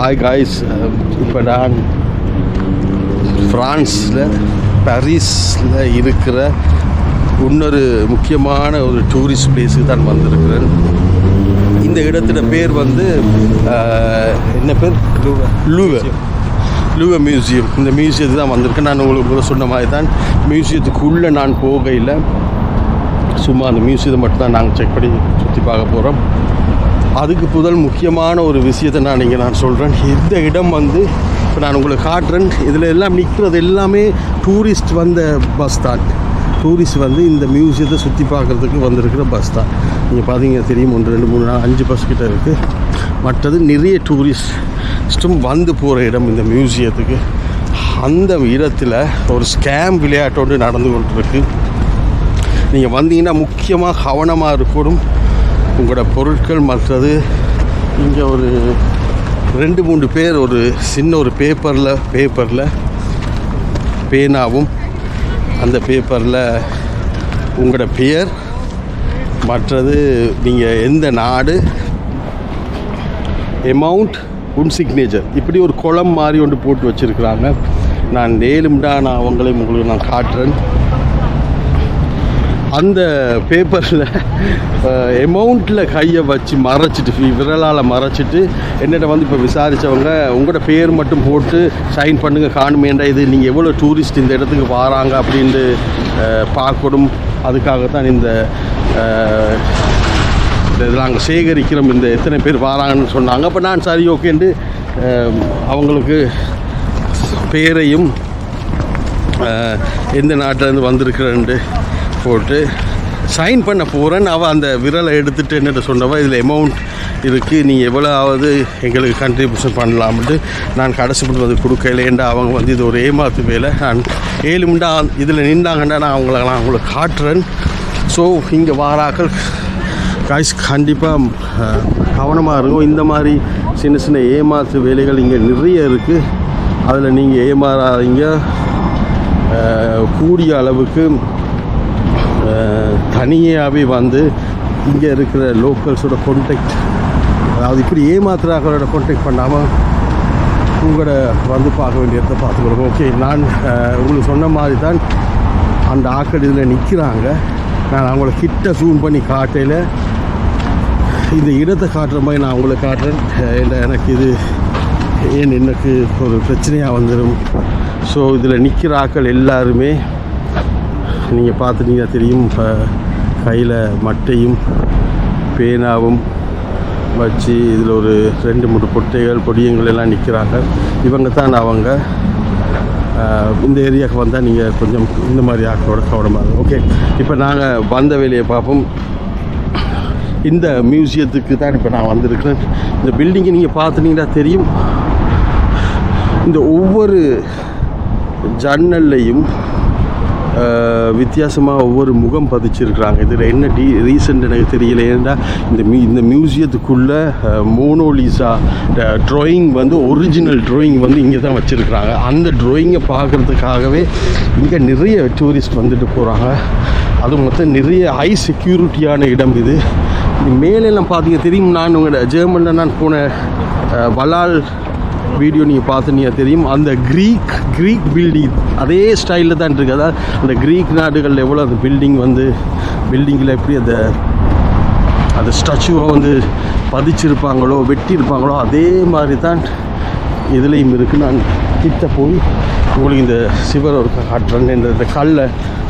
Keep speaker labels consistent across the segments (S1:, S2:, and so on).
S1: Hi guys இப்போ நான் ஃப்ரான்ஸில் பாரிஸில் இருக்கிற இன்னொரு முக்கியமான ஒரு டூரிஸ்ட் பிளேஸுக்கு தான் வந்திருக்கிறேன். இந்த இடத்துல பேர் வந்து என்ன பேர்? லூவே. லூவே. மியூசியம் இந்த மியூசியத்துக்கு தான் வந்திருக்கேன். நான் உங்களுக்கு கூட சொன்ன மாதிரி தான் மியூசியத்துக்குள்ளே நான் போகையில் சும்மா அந்த மியூசியத்தை மட்டும் தான் நாங்கள் செக் பண்ணி சுற்றி பார்க்க போகிறோம் அதுக்கு முதல் முக்கியமான ஒரு விஷயத்தை நான் இங்கே நான் சொல்கிறேன் இந்த இடம் வந்து இப்போ நான் உங்களுக்கு காட்டுறேன். இதில் எல்லாம் நிற்கிறது எல்லாமே டூரிஸ்ட் வந்த பஸ் தான். டூரிஸ்ட் வந்து இந்த மியூசியத்தை சுற்றி பார்க்குறதுக்கு வந்திருக்கிற பஸ் தான். நீங்கள் பார்த்தீங்க தெரியும். ஒன்று ரெண்டு மூணு நாலு அஞ்சு பஸ் கிட்ட இருக்குது மற்றது நிறைய டூரிஸ்ட்டும் வந்து போகிற இடம் இந்த மியூசியத்துக்கு அந்த இடத்துல ஒரு ஸ்கேம் விளையாட்டோடு நடந்து கொண்டிருக்கு. நீங்கள் வந்தீங்கன்னா முக்கியமாக கவனமாக இருக்கணும். உங்களோட பொருட்கள் மற்றது இங்கே ஒரு ரெண்டு மூணு பேர் ஒரு சின்ன ஒரு பேப்பரில் பேப்பரில் பேனாவும் அந்த பேப்பரில் உங்களோட பெயர் மற்றது நீங்கள் எந்த நாடு எமௌண்ட் உன் சிக்னேச்சர் இப்படி ஒரு குளம் மாதிரி ஒன்று போட்டு வச்சுருக்குறாங்க. நான் நேலும்டா நான் அவங்களையும் உங்களுக்கு நான் காட்டுறேன். அந்த பேப்பரில் எமௌண்ட்டில் கையை வச்சு மறைச்சிட்டு விரலால் மறைச்சிட்டு என்னிட்ட வந்து இப்போ விசாரித்தவங்க உங்களோட பேர் மட்டும் போட்டு சைன் பண்ணுங்கள் காணுமேண்டா இது நீங்கள் எவ்வளோ டூரிஸ்ட் இந்த இடத்துக்கு வராங்க அப்படின்ட்டு பார்க்கணும். அதுக்காகத்தான் இந்த இந்த நாங்கள் சேகரிக்கிறோம் இந்த எத்தனை பேர் வராங்கன்னு சொன்னாங்க. அப்போ நான் சரி ஓகேன்ட்டு அவங்களுக்கு பேரையும் எந்த நாட்டிலேருந்து வந்திருக்கிறேன்ட்டு போட்டு சைன் பண்ண போகிறேன் அவள் அந்த விரலை எடுத்துகிட்டு என்னட்ட சொன்னவ இதில் அமௌண்ட் இருக்குது நீங்கள் எவ்வளோ ஆவது எங்களுக்கு கண்ட்ரிபியூஷன் பண்ணலாம்ட்டு நான் கடைசி மட்டும் வந்து கொடுக்கலேண்டா அவங்க வந்து இது ஒரு ஏமாத்து வேலை நான் ஏழு முண்டா இதில் நின்றாங்கன்னா நான் அவங்கள நான் அவங்கள காட்டுறேன். ஸோ இங்கே வாராக்கள். காய்ஸ் கண்டிப்பாக கவனமாக இருக்கும் இந்த மாதிரி சின்ன சின்ன ஏமாத்து வேலைகள் இங்கே நிறைய இருக்குது அதில் நீங்கள் ஏமாறாதீங்க. கூடிய அளவுக்கு தனியாகவே வந்து இங்கே இருக்கிற லோக்கல்ஸோட கான்டாக்ட் அதாவது இப்படி ஏமாத்துறாங்களோட கான்டாக்ட் பண்ணாமல் உங்களோட வந்து பார்க்க வேண்டிய இடத்த பார்த்துக்கிறோம் ஓகே நான் உங்களுக்கு சொன்ன மாதிரி தான் அந்த ஆக்கள் இதில் நிற்கிறாங்க நான் அவங்கள கிட்ட ஜூம் பண்ணி காட்டையில் இந்த இடத்தை காட்டுற மாதிரி நான் அவங்கள காட்டுறேன். இல்லை எனக்கு இது ஏன் எனக்கு ஒரு பிரச்சனையாக வந்துடும் ஸோ இதில் நிற்கிற ஆக்கள் எல்லாருமே நீங்கள் பார்த்துட்டீங்கன்னா தெரியும் இப்போ கையில் மட்டையும் பேனாவும் வச்சு இதில் ஒரு ரெண்டு மூணு பொட்டைகள் பொடியங்கள் எல்லாம் நிற்கிறாங்க இவங்க தான் அவங்க இந்த ஏரியாவுக்கு வந்தால் நீங்கள் கொஞ்சம் இந்த மாதிரி ஆக்களோட கவனமாக ஓகே இப்போ நாங்கள் வந்த வேலையை பார்ப்போம். இந்த மியூசியத்துக்கு தான் இப்போ நான் வந்திருக்கிறேன். இந்த பில்டிங்கை நீங்கள் பார்த்துனீங்கன்னா தெரியும். இந்த ஒவ்வொரு ஜன்னல்லையும் வித்தியாசமாக ஒவ்வொரு முகம் பதிச்சிருக்கிறாங்க. இதில் என்ன டீ ரீசன்ட் எனக்கு தெரியல. ஏன்னா இந்த மியூ இந்த மியூசியத்துக்குள்ளே மோனோலிசா ட்ராயிங் வந்து ஒரிஜினல் ட்ராயிங் வந்து இங்கே தான் வச்சுருக்குறாங்க. அந்த ட்ராயிங்கை பார்க்குறதுக்காகவே இங்கே நிறைய டூரிஸ்ட் வந்துட்டு போகிறாங்க அது மொத்தம் நிறைய ஹை செக்யூரிட்டியான இடம் இது. மேலெல்லாம் பார்த்தீங்க தெரியும்? நான் உங்களோட ஜெர்மனில் நான் போன வலால் வீடியோ நீங்கள் பார்த்துனீங்க தெரியும். அந்த க்ரீக் க்ரீக் பில்டிங் அதே ஸ்டைலில் தான் இருக்குது அதாவது அந்த க்ரீக் நாடுகளில் எவ்வளோ அந்த பில்டிங் வந்து பில்டிங்கில் எப்படி அந்த அந்த ஸ்டாச்சுவை வந்து பதிச்சிருப்பாங்களோ வெட்டியிருப்பாங்களோ அதே மாதிரி தான் இதுலேயும் இருக்குது நான் கிட்ட போய் உங்களுக்கு இந்த சிவர் ஒருக்கா காட்டுறேன். இந்த இந்த கல்லை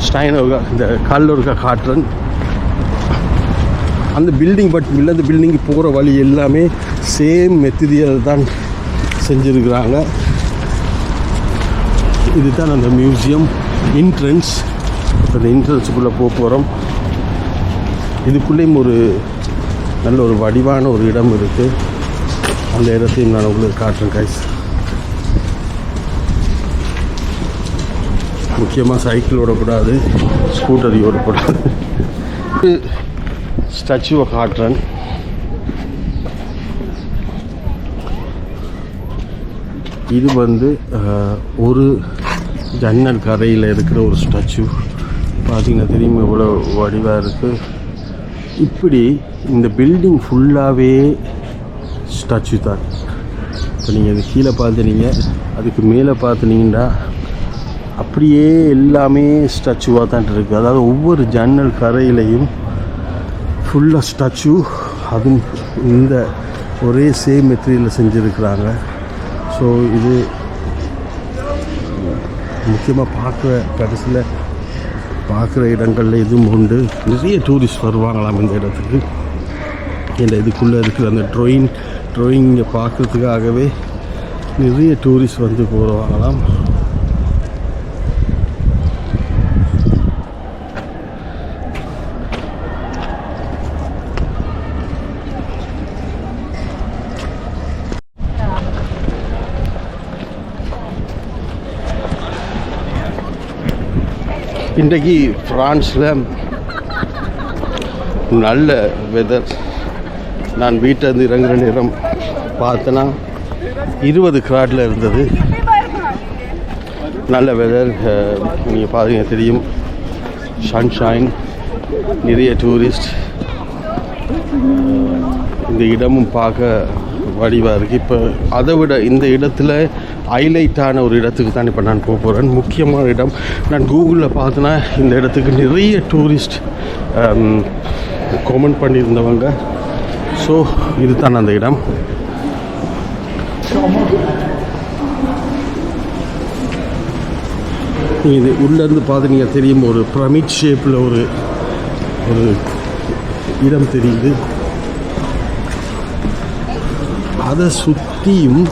S1: ஸ்டைன் ஒருக்கா இந்த கல் ஒருக்கா காட்டுறேன். அந்த பில்டிங் பட் இல்லை அந்த பில்டிங்கு போகிற வழி எல்லாமே சேம் மெத்திரியல் தான். செஞ்சுருக்கிறாங்க. இதுதான் அந்த மியூசியம் என்ட்ரன்ஸ் அந்த இன்ட்ரன்ஸுக்குள்ளே போக போகிறோம் இதுக்குள்ளேயும் ஒரு நல்ல ஒரு வடிவான ஒரு இடம் இருக்குது அந்த இடத்தையும் நான் உங்களுக்கு காட்டுறேன் கைஸ் முக்கியமாக சைக்கிள் ஓடக்கூடாது ஸ்கூட்டர் ஓடக்கூடாது. ஸ்டாச்சுவை காட்டுறேன். இது வந்து ஒரு ஜன்னல் கரையில் இருக்கிற ஒரு ஸ்டாச்சு. பார்த்தீங்கன்னா தெரியும் எவ்வளோ வடிவாக இருக்குது இப்படி இந்த பில்டிங் ஃபுல்லாகவே ஸ்டாச்சு தான். இப்போ நீங்கள் இது கீழே பார்த்துனீங்க அதுக்கு மேலே பார்த்துனீங்கன்னா அப்படியே எல்லாமே ஸ்டாச்சுவாக தான் இருக்குது அதாவது ஒவ்வொரு ஜன்னல் கரையிலையும் ஃபுல்லாக ஸ்டாச்சு. அதுவும் இந்த ஒரே சேம் மெட்டீரியலில் செஞ்சுருக்கிறாங்க. ஸோ இது முக்கியமாக பார்க்குற கடைசியில் பார்க்குற இடங்களில் இதுவும் உண்டு. நிறைய டூரிஸ்ட் வருவாங்களாம் இந்த இடத்துக்கு. இந்த இதுக்குள்ளே இருக்கிற அந்த ட்ரோயிங் ட்ராயிங்கை பார்க்குறதுக்காகவே நிறைய டூரிஸ்ட் வந்து போகிறவாங்களாம் இன்றைக்கு ஃப்ரான்ஸில் நல்ல வெதர் நான் வீட்டிலேருந்து இறங்குற நேரம் பார்த்தேன்னா இருபது கிராடில் இருந்தது. நல்ல வெதர் நீங்கள் பாருங்க தெரியும். சன்ஷைன் நிறைய டூரிஸ்ட் இந்த இடமும் பார்க்க வடிவாக இருக்குது இப்போ அதை விட இந்த இடத்துல ஹைலைட்டான ஒரு இடத்துக்கு தான் இப்போ நான் போக போகிறேன் முக்கியமான இடம் நான் கூகுளில் பார்த்தேன்னா இந்த இடத்துக்கு நிறைய டூரிஸ்ட் கமெண்ட் um, பண்ணியிருந்தவங்க. ஸோ இதுதான் அந்த இடம். இது உள்ளேருந்து பார்த்தீங்க தெரியும் ஒரு பிரமிட் ஷேப்பில் ஒரு ஒரு இடம் தெரியுது. அதை சுற்றியும்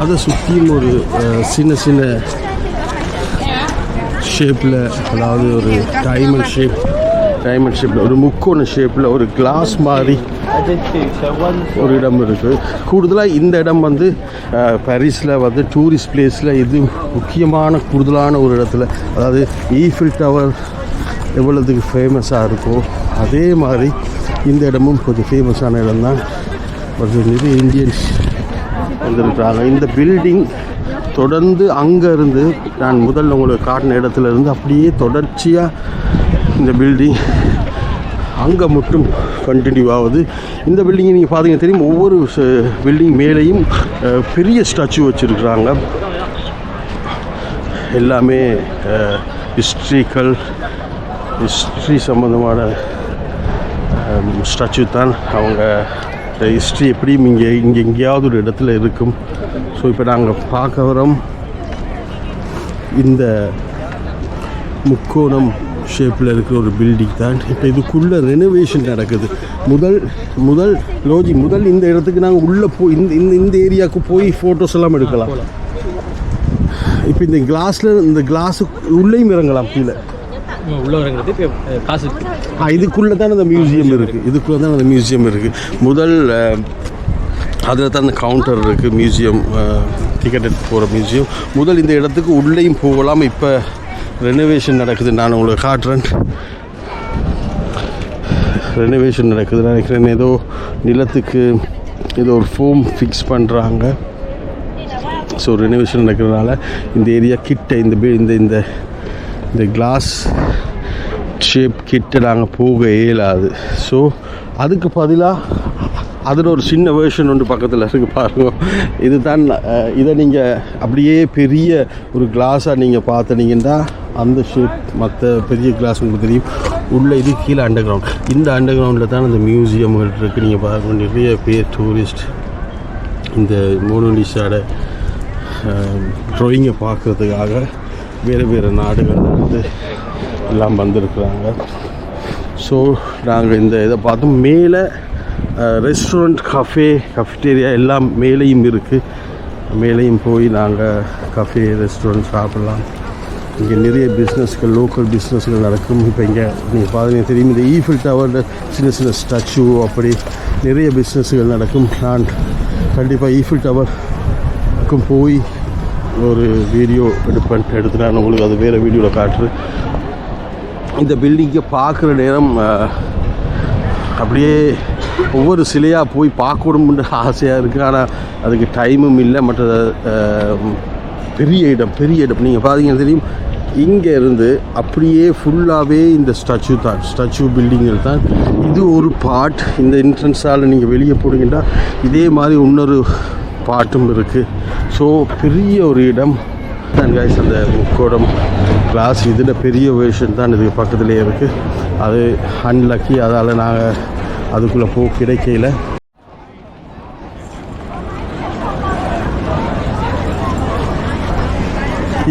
S1: அதை சுற்றியும் ஒரு சின்ன சின்ன ஷேப்பில் அதாவது ஒரு டைமண்ட் ஷேப் டைமண்ட் ஷேப்பில் ஒரு முக்கோண ஷேப்பில் ஒரு கிளாஸ் மாதிரி ஒரு இடம் இருக்குது கூடுதலாக இந்த இடம் வந்து பாரிஸில் வந்து டூரிஸ்ட் பிளேஸில் இது முக்கியமான கூடுதலான ஒரு இடத்துல. அதாவது ஈஃபில் டவர் எவ்வளோதுக்கு ஃபேமஸாக இருக்கோ அதே மாதிரி இந்த இடமும் கொஞ்சம் ஃபேமஸான இடம் தான் கொஞ்சம் நிறைய இந்தியன்ஸ் வந்திருக்கிறாங்க இந்த பில்டிங் தொடர்ந்து அங்கே இருந்து நான் முதல்ல உங்களுக்கு காட்டின இடத்துல இருந்து அப்படியே தொடர்ச்சியாக இந்த பில்டிங் அங்கே மட்டும் கண்டினியூ ஆகுது. இந்த பில்டிங்கை நீங்கள் பார்த்தீங்க தெரியும் ஒவ்வொரு பில்டிங் மேலேயும் பெரிய ஸ்டாச்சு வச்சுருக்குறாங்க. எல்லாமே ஹிஸ்ட்ரிக்கல் ஹிஸ்ட்ரி சம்மந்தமான ஸ்டாச்சு தான் அவங்க ஹிஸ்ட்ரி எப்படியும் இங்கே இங்கே எங்கேயாவது ஒரு இடத்துல இருக்கும். ஸோ இப்போ நாங்கள் பார்க்க வரோம். இந்த முக்கோணம் ஷேப்பில் இருக்கிற ஒரு பில்டிங் தான். இப்போ இதுக்குள்ளே ரெனோவேஷன் நடக்குது. முதல் முதல் லோஜி முதல் இந்த இடத்துக்கு நாங்கள் உள்ளே போய் இந்த இந்த இந்த ஏரியாவுக்கு போய் ஃபோட்டோஸ் எல்லாம் எடுக்கலாம். இப்போ இந்த கிளாஸில் இந்த கிளாஸு உள்ளேயும் இறங்கலாம் கீழே.
S2: உள்ள வரங்கிறது இப்போ காசு
S1: இதுக்குள்ளே தான் அந்த மியூசியம் இருக்குது இதுக்குள்ளே தான் அந்த மியூசியம் இருக்குது முதல் அதில் தான் அந்த கவுண்டர் இருக்குது மியூசியம் டிக்கெட் எடுத்து போகிற மியூசியம் முதல் இந்த இடத்துக்கு உள்ளேயும் போகலாம். இப்போ ரெனோவேஷன் நடக்குது. நான் உங்களுக்கு காட்டுறேன். ரெனோவேஷன் நடக்குது. நினைக்கிறேன் ஏதோ நிலத்துக்கு ஏதோ ஒரு ஃபோம் ஃபிக்ஸ் பண்ணுறாங்க ஸோ ரெனோவேஷன் நடக்கிறதுனால இந்த ஏரியா கிட்ட இந்த இந்த இந்த இந்த கிளாஸ் ஷேப் கிட்ட நாங்கள் போக இயலாது. ஸோ அதுக்கு பதிலாக அதில் ஒரு சின்ன வேர்ஷன் ஒன்று பக்கத்தில் இருக்குது பாருங்கள் இதுதான் இதை நீங்கள் அப்படியே பெரிய ஒரு கிளாஸாக நீங்கள் பார்த்துனீங்கன்னா அந்த ஷேப் மற்ற பெரிய கிளாஸ் உங்களுக்கு தெரியும். உள்ளே இது கீழே அண்டர் கிரவுண்ட் இந்த அண்டர் கிரவுண்டில் தான் அந்த மியூசியம்கள் இருக்குது நீங்கள் பார்க்க நிறைய பேர் டூரிஸ்ட் இந்த மோனோலிஸாட ட்ராயிங்கை பார்க்குறதுக்காக வேறு வேறு நாடுகள்லேருந்து எல்லாம் வந்திருக்கிறாங்க. ஸோ நாங்கள் இந்த இதை பார்த்தோம். மேலே ரெஸ்டாரண்ட் கஃபே கஃபிட்டேரியா எல்லாம் மேலேயும் இருக்குது மேலேயும் போய் நாங்கள் கஃபே ரெஸ்டாரண்ட் சாப்பிட்லாம். இங்கே நிறைய பிஸ்னஸ்கள் லோக்கல் பிஸ்னஸ்கள் நடக்கும். இப்போ இங்கே நீங்கள் பாருங்க தெரியும் இந்த ஈஃபில் டவரில் சின்ன சின்ன ஸ்டாச்சு அப்படி நிறைய பிஸ்னஸ்கள் நடக்கும். நான் கண்டிப்பாக ஈஃபில் டவருக்கும் போய் ஒரு வீடியோ எடுப்பேன் எடுத்து நான் உங்களுக்கு அது வேறு வீடியோவில் காட்டுறேன் இந்த பில்டிங்கை பார்க்குற நேரம் அப்படியே ஒவ்வொரு சிலையாக போய் பார்க்கணும்னு ஆசையாக இருக்குது ஆனால் அதுக்கு டைமும் இல்லை. மற்ற பெரிய இடம் பெரிய இடம். நீங்கள் பார்த்தீங்கன்னா தெரியும் இங்கே இருந்து அப்படியே ஃபுல்லாகவே இந்த ஸ்டாச்சு தான். ஸ்டாச்சு பில்டிங்கில் தான். இது ஒரு பார்ட் இந்த என்ட்ரன்ஸால் நீங்கள் வெளியே போனீங்கன்னா இதே மாதிரி இன்னொரு பாட்டும் இருக்குது ஸோ பெரிய ஒரு இடம். தான் காய்ஸ் அந்த முக்கோடம் கிளாஸ் இதில் பெரிய வேஷன் தான் இதுக்கு பக்கத்துலேயே இருக்குது அது அன்லக்கி அதால் நாங்கள் அதுக்குள்ளே போ கிடைக்கல.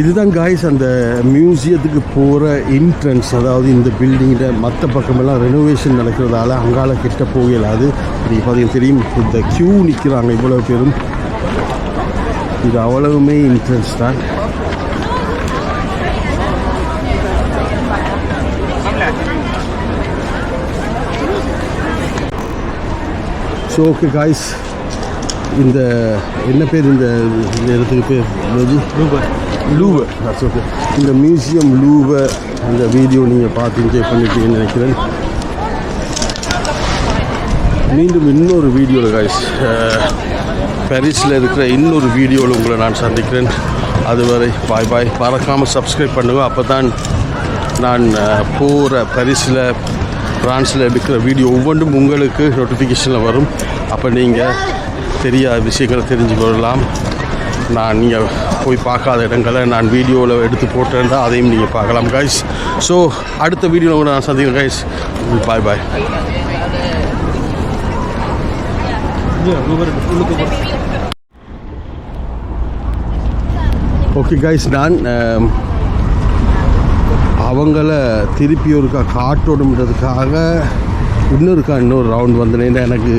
S1: இதுதான் காய்ஸ் அந்த மியூசியத்துக்கு போகிற என்ட்ரன்ஸ் அதாவது இந்த பில்டிங்கில் மற்ற பக்கமெல்லாம் ரெனோவேஷன் நடக்கிறதால அங்கால கிட்ட போகலாது நீங்கள் பார்த்தீங்கன்னா தெரியும் இந்த க்யூ நிற்கிறாங்க இவ்வளோ பேரும். இது அவ்வளவுமே என்ட்ரன்ஸ் தான். ஸோ ஓகே காய்ஸ் இந்த என்ன பேர் இந்த இடத்துக்கு பேர்? என்னது? லூவை that's okay. இந்த மியூசியம் லூவை இந்த வீடியோ நீங்கள் பார்த்து என்ஜாய் பண்ணிட்டீங்கன்னு நினைக்கிறேன்? மீண்டும் இன்னொரு வீடியோவில் காய்ஸ் பாரிஸில் இருக்கிற இன்னொரு வீடியோவில் உங்களை நான் சந்திக்கிறேன். அதுவரை பாய் பாய். மறக்காமல் சப்ஸ்கிரைப் பண்ணுவேன் அப்போ தான் நான் போகிற பரிசில் ஃப்ரான்ஸில் எடுக்கிற வீடியோ ஒவ்வொன்றும் உங்களுக்கு நோட்டிஃபிகேஷனில் வரும். அப்போ நீங்கள் தெரியாத விஷயங்களை தெரிஞ்சு கொள்ளலாம். நான் நீங்கள் போய் பார்க்காத இடங்களை நான் வீடியோவில் எடுத்து போட்டிருந்தா அதையும் நீங்கள் பார்க்கலாம் கைஸ் ஸோ அடுத்த வீடியோவில் நான் சந்திக்கிறேன் guys bye bye okay guys நான் um, அவங்கள திருப்பி ஒருக்கா காட்டணுன்றதுக்காக இன்னொருக்கா இன்னொரு ரவுண்ட் வந்தனேன்னா எனக்கு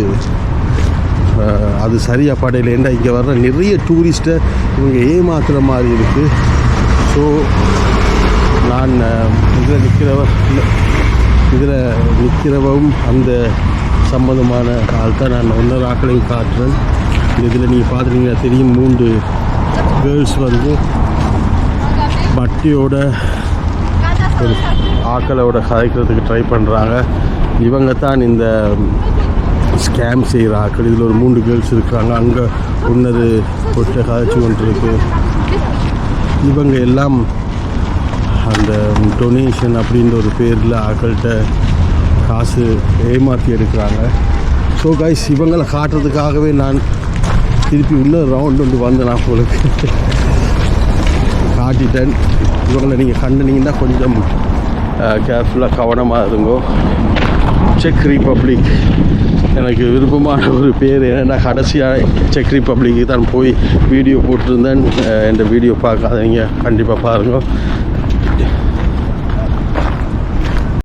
S1: அது சரியாக படையிலேண்டா இங்கே வர்ற நிறைய டூரிஸ்ட்டை இவங்க ஏமாத்துகிற மாதிரி இருக்குது ஸோ நான் இதில் நிற்கிறவ இதில் நிற்கிறவும் அந்த சம்மந்தமான ஆள் தான் நான் ஒன்றரை ஆக்களையும் காட்டுறேன் இதில் நீங்கள் பார்த்துட்டீங்கன்னா தெரியும் மூன்று கேர்ள்ஸ் வந்து பட்டியோட ஒரு ஆக்களோட கதைக்கிறதுக்கு ட்ரை பண்ணுறாங்க இவங்க தான் இந்த ஸ்கேம் செய்கிற ஆக்கள். இதில் ஒரு மூன்று கேர்ள்ஸ் இருக்காங்க. அங்கே உன்னது ஒற்றை கதைச்சு கொண்டிருக்கு. இவங்க எல்லாம் அந்த டொனேஷன் அப்படின்ற ஒரு பேரில் ஆக்கள்கிட்ட காசு ஏமாற்றி எடுக்கிறாங்க. ஸோ கைஸ் இவங்களை காட்டுறதுக்காகவே நான் திருப்பி இன்னொரு ரவுண்ட் வந்து வந்தேன் நான் உங்களுக்கு? காட்டிட்டேன். இவங்களை நீங்கள் கண்டுனீங்கன்னா கொஞ்சம் கேர்ஃபுல்லாக கவனமாக இருங்கோ. செக் ரிப்பப்ளிக் எனக்கு விருப்பமான ஒரு பேர் ஏன்னா கடைசியாக செக் ரிப்பப்ளிக்கு தான் போய் வீடியோ போட்டிருந்தேன். அஹ் இந்த வீடியோ பார்க்காதீங்க. கண்டிப்பாக பாருங்கள்